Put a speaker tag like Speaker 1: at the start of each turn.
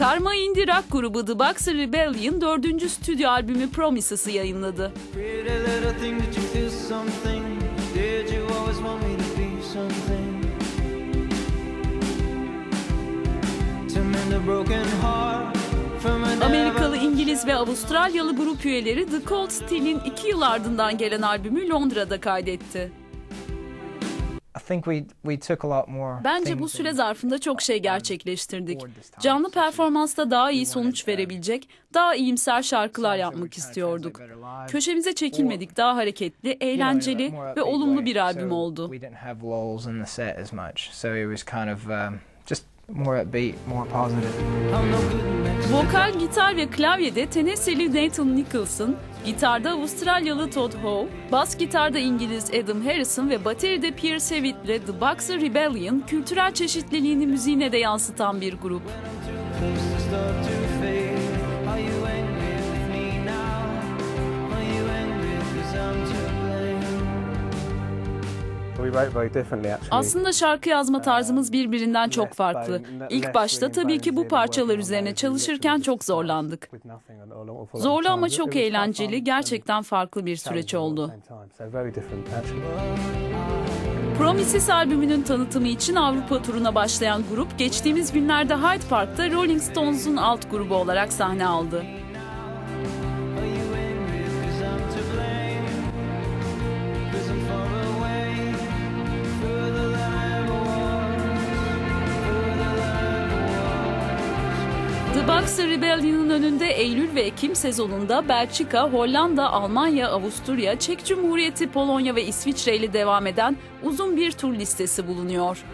Speaker 1: Karma indie rock grubu The Boxer Rebellion dördüncü stüdyo albümü Promises'ı yayınladı. Amerikalı, İngiliz ve Avustralyalı grup üyeleri The Cold Steel'in iki yıl ardından gelen albümü Londra'da kaydetti. Bence bu süre zarfında çok şey gerçekleştirdik. Canlı performansta daha iyi sonuç verebilecek, daha iyimser şarkılar yapmak istiyorduk. Köşemize çekilmedik, daha hareketli, eğlenceli ve olumlu bir albüm oldu.
Speaker 2: We didn't have lulls in the set as much, so it was kind of just more upbeat, more positive.
Speaker 3: I'm no good next.
Speaker 1: Vokal, gitar ve klavyede Tennessee'li Nathan Nicholson, gitarda Avustralyalı Todd Howe, bas gitarda İngiliz Adam Harrison ve bateride Pierce Hewitt ile The Boxer Rebellion kültürel çeşitliliğini müziğine de yansıtan bir grup. Aslında şarkı yazma tarzımız birbirinden çok farklı. İlk başta tabii ki bu parçalar üzerine çalışırken çok zorlandık. Zorlu ama çok eğlenceli, gerçekten farklı bir süreç oldu. Promises albümünün tanıtımı için Avrupa turuna başlayan grup geçtiğimiz günlerde Hyde Park'ta Rolling Stones'un alt grubu olarak sahne aldı. Boxer Rebellion'ın önünde Eylül ve Ekim sezonunda Belçika, Hollanda, Almanya, Avusturya, Çek Cumhuriyeti, Polonya ve İsviçre ile devam eden uzun bir tur listesi bulunuyor.